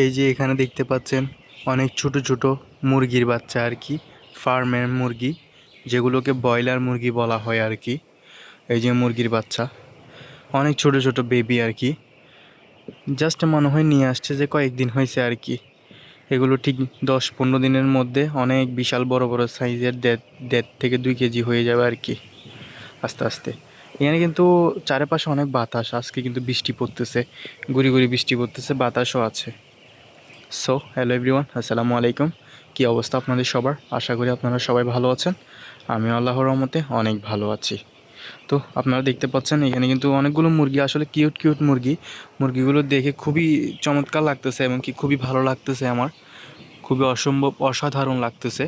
এই যে এখানে দেখতে পাচ্ছেন অনেক ছোট ছোট মুরগির বাচ্চা আর কি, ফার্মের মুরগি, যেগুলোকে ব্রয়লার মুরগি বলা হয় আর কি, এই যে মুরগির বাচ্চা। অনেক ছোট ছোট বেবি আর কি। জাস্ট মনে হয় নিয়ে আসছে যে কয়েকদিন হয়েছে আর কি। এগুলো ঠিক দশ পনেরো দিনের মধ্যে অনেক বিশাল বড় বড় সাইজের দেড় দেড় থেকে দুই কেজি হয়ে যাবে আর কি, আস্তে আস্তে। এখানে কিন্তু চারপাশে অনেক বাতাস, আজকে কিন্তু বৃষ্টি পড়তেছে, গুড়ি গুড়ি বৃষ্টি পড়তেছে, বাতাসও আছে। সো হ্যালো এভরিওয়ান আসসালামু আলাইকুম। কী অবস্থা আপনাদের সবার? আশা করি আপনারা সবাই ভালো আছেন। আমি আল্লাহর রহমতে অনেক ভালো আছি। তো, আপনারা দেখতে পাচ্ছেন, এখানে কিন্তু অনেকগুলো মুরগি। আসলে কিউট কিউট মুরগি। মুরগিগুলো দেখে খুবই চমৎকার লাগতেছে এবং কি খুবই ভালো লাগতেছে আমার। খুবই অসম্ভব, অসাধারণ লাগতেছে।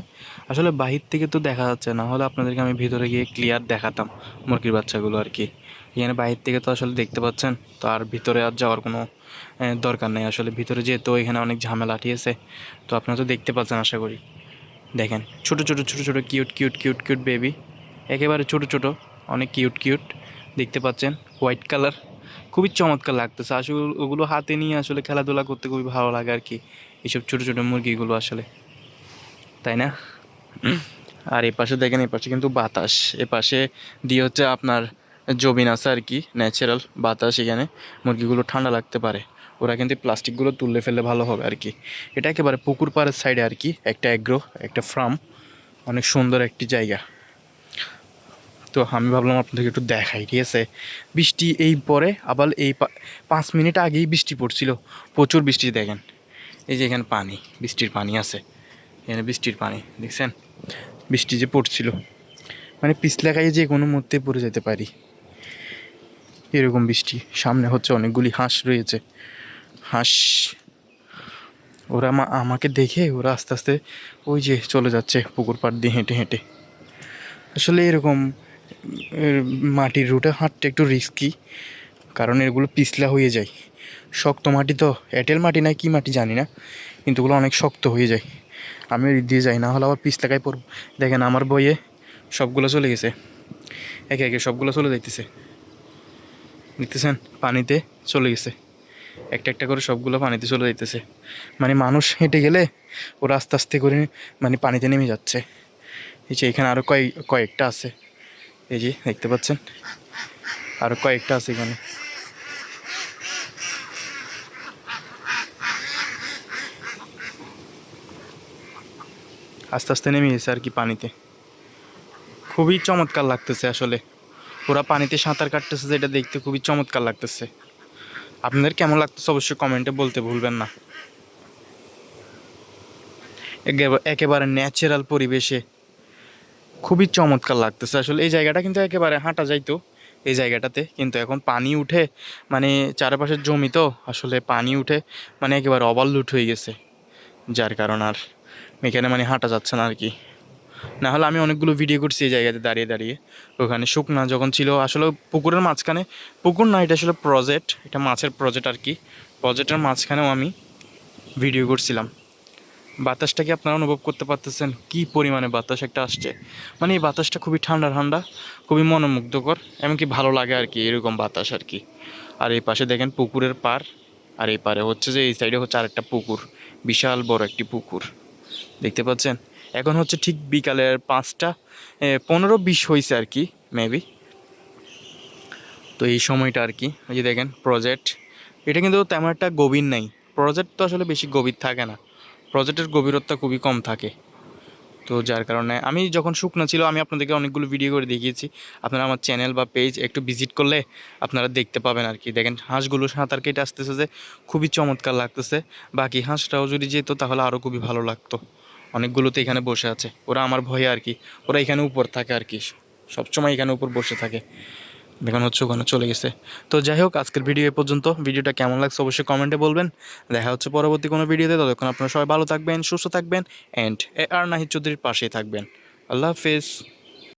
আসলে বাহির থেকে তো দেখা যাচ্ছে না, হলে আপনাদেরকে আমি ভিতরে গিয়ে ক্লিয়ার দেখাতাম মুরগির বাচ্চাগুলো আর কি। এখানে বাহির থেকে তো আসলে দেখতে পাচ্ছেন, তো আর ভিতরে আর যাওয়ার কোনো দরকার নেই আসলে। ভিতরে যেহেতু এখানে অনেক ঝামেলা ঠিয়েছে তো আপনারা তো দেখতে পাচ্ছেন আশা করি। দেখেন, ছোট ছোট ছোট ছোট cute cute cute cute baby একেবারে ছোট ছোট, অনেক কিউট কিউট দেখতে পাচ্ছেন হোয়াইট কালার খুবই চমৎকার লাগতেছে। আসলে ওগুলো হাতে নিয়ে আসলে খেলাধুলা করতে খুবই ভালো লাগে আর কি, এইসব ছোট ছোট মুরগিগুলো আসলে। তাই না? আর এই পাশে দেখেন এই পাশে কিন্তু বাতাস এ পাশে দিয়ে হচ্ছে আপনার জবিন আছে আর কি ন্যাচারাল বাতাস এখানে, মুরগিগুলো ঠান্ডা লাগতে পারে। ওরা কিন্তু প্লাস্টিকগুলো তুললে ফেললে ভালো হবে আর কি। এটা একেবারে পুকুর পাড়ের সাইডে আর কি, একটা এগ্রো একটা ফার্ম অনেক সুন্দর একটি জায়গা। তো আমি ভাবলাম আপনাদেরকে একটু দেখাই, ঠিক আছে? বৃষ্টি এই পরে আবার এই পাঁচ মিনিট আগেই বৃষ্টি পড়ছিল, প্রচুর বৃষ্টি দেখেন। এই যে এখানে পানি, বৃষ্টির পানি আছে। এখানে বৃষ্টির পানি, দেখছেন? বৃষ্টি যে পড়ছিল মানে পিছলাকায় যে কোনো মুহূর্তে পড়ে যেতে পারি। এরকম বৃষ্টি। সামনে হচ্ছে অনেকগুলি হাঁস রয়েছে। হাঁস, ওরা মা, আমাকে দেখে ওরা আস্তে আস্তে ওই যে চলে যাচ্ছে পুকুর পাড় দিয়ে হেঁটে হেঁটে। আসলে এরকম মাটির রুটে হাঁটতে একটু রিস্কি কারণ এগুলো পিছলা হয়ে যায়। শক্ত মাটি তো, এঁটেল মাটি না কি মাটি জানি না, কিন্তু ওগুলো অনেক শক্ত হয়ে যায়। আমি দিয়ে যাই, না হলে আবার পিছলাকায় পড়ব। দেখেন আমার বইয়ে সবগুলো চলে গেছে। একে একে সবগুলো চলে যাইতেছে। দেখতেছেন, পানিতে চলে গেছে। একটা একটা করে সবগুলো পানিতে চলে যাইতেছে। মানে মানুষ হেঁটে গেলে ওরা আস্তে আস্তে করে মানে পানিতে নেমে যাচ্ছে। এই যে এখানে আরও কয়েক কয়েকটা আছে। এই যে দেখতে পাচ্ছেন আরও কয়েকটা আছে এখানে। আস্তে আস্তে নেমে গেছে আর কি পানিতে। খুবই চমৎকার লাগতেছে আসলে। ওরা পানিতে সাঁতার কাটতেছে, যেটা দেখতে খুবই চমৎকার লাগতেছে। আপনাদের কেমন লাগতেছে অবশ্যই কমেন্টে বলতে ভুলবেন না। একেবা- একেবারে ন্যাচারাল পরিবেশে খুবই চমৎকার লাগতেছে। আসলে এই জায়গাটা কিন্তু একেবারে হাঁটা যাইতো, এই জায়গাটাতে। কিন্তু এখন পানি উঠে মানে চারপাশের জমি তো, আসলে পানি উঠে মানে একেবারে ওভারলুট হয়ে গেছে। যার কারণ আর, এখানে মানে হাঁটা যাচ্ছে না আর কি। না হলে আমি অনেকগুলো ভিডিও করছি এই জায়গাতে দাঁড়িয়ে দাঁড়িয়ে। ওখানে শুকনা যখন ছিল, আসলে পুকুরের মাঝখানে, পুকুর না, এটা আসলে প্রজেক্ট এটা মাছের প্রজেক্ট আর কি। প্রজেক্টের মাঝখানেও আমি ভিডিও করছিলাম। বাতাসটা কি আপনারা অনুভব করতে পারতেছেন? কি পরিমাণে বাতাস একটা আসছে? মানে এই বাতাসটা খুবই ঠান্ডা ঠান্ডা, খুবই মনোমুগ্ধকর, এমনকি ভালো লাগে আর কি, এরকম বাতাস আর কি। আর এই পাশে দেখেন পুকুরের পার আর এই পারে হচ্ছে যে, এই সাইডে হচ্ছে আরেকটা পুকুর, বিশাল বড় একটি পুকুর। দেখতে পাচ্ছেন? এখন হচ্ছে ঠিক বিকালের পাঁচটা পনেরো বিশ হয়েছে আর কি মেবি তো এই সময়টা আর কি ওই যে দেখেন প্রজেক্ট এটা কিন্তু তেমন একটা গভীর নাই। প্রজেক্ট তো আসলে বেশি গভীর থাকে না। প্রজেক্টের গভীরতা খুবই কম থাকে। তো যার কারণে আমি যখন শুকনো ছিল, আমি আপনাদেরকে অনেকগুলো ভিডিও করে দেখিয়েছি। আপনারা আমার চ্যানেল বা পেজ একটু ভিজিট করলে আপনারা দেখতে পাবেন আর কি। দেখেন, হাঁসগুলো সাঁতার কেটে আসতেছে যে, খুবই চমৎকার লাগতেছে। বাকি হাঁসটাও যদি যেত, তাহলে আরও খুবই ভালো লাগতো। অনেকগুলোতে এখানে বসে আছে। ওরা আমার ভয়ে আর কি, ওরা এখানে উপর থাকে আর কি, সবসময় এখানে উপর বসে থাকে। দেখুন হচ্ছে ওখানে চলে গেছে। তো যাই হোক, আজকের ভিডিও এ পর্যন্ত। ভিডিওটা কেমন লাগছে অবশ্যই কমেন্টে বলবেন। দেখা হচ্ছে পরবর্তী কোনো ভিডিওতে। ততক্ষণ আপনারা সবাই ভালো থাকবেন, সুস্থ থাকবেন অ্যান্ড এ আর নাহিদ চৌধুরীর পাশেই থাকবেন। আল্লাহ হাফেজ।